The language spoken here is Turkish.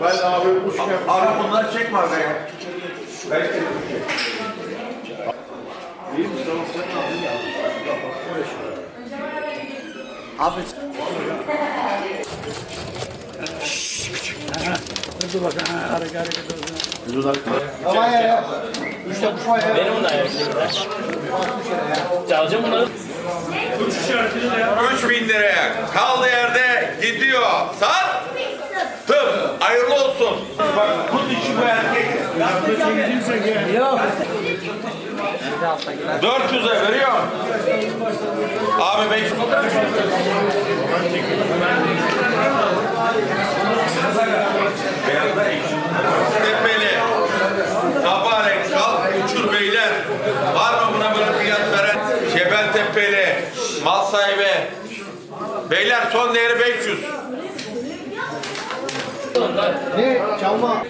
Ben abi bu şey Abi bunları çekme abi. Belki Abi Ama ya ya. Üçte kuş var ya. Benim bunlar ya. Çalacağım bunları. 3000 liraya kaldığı yerde gidiyor. Sat. Hayırlı olsun. Bak bu dişi bu erkek. yok. 400'e veriyor. Abi 5 Tepeli. Sabahleyin kalk uçur beyler. Var mı buna böyle fiyat veren? Şebel Tepeli. Mal sahibi. Beyler son değeri 500. Ne? Çalma.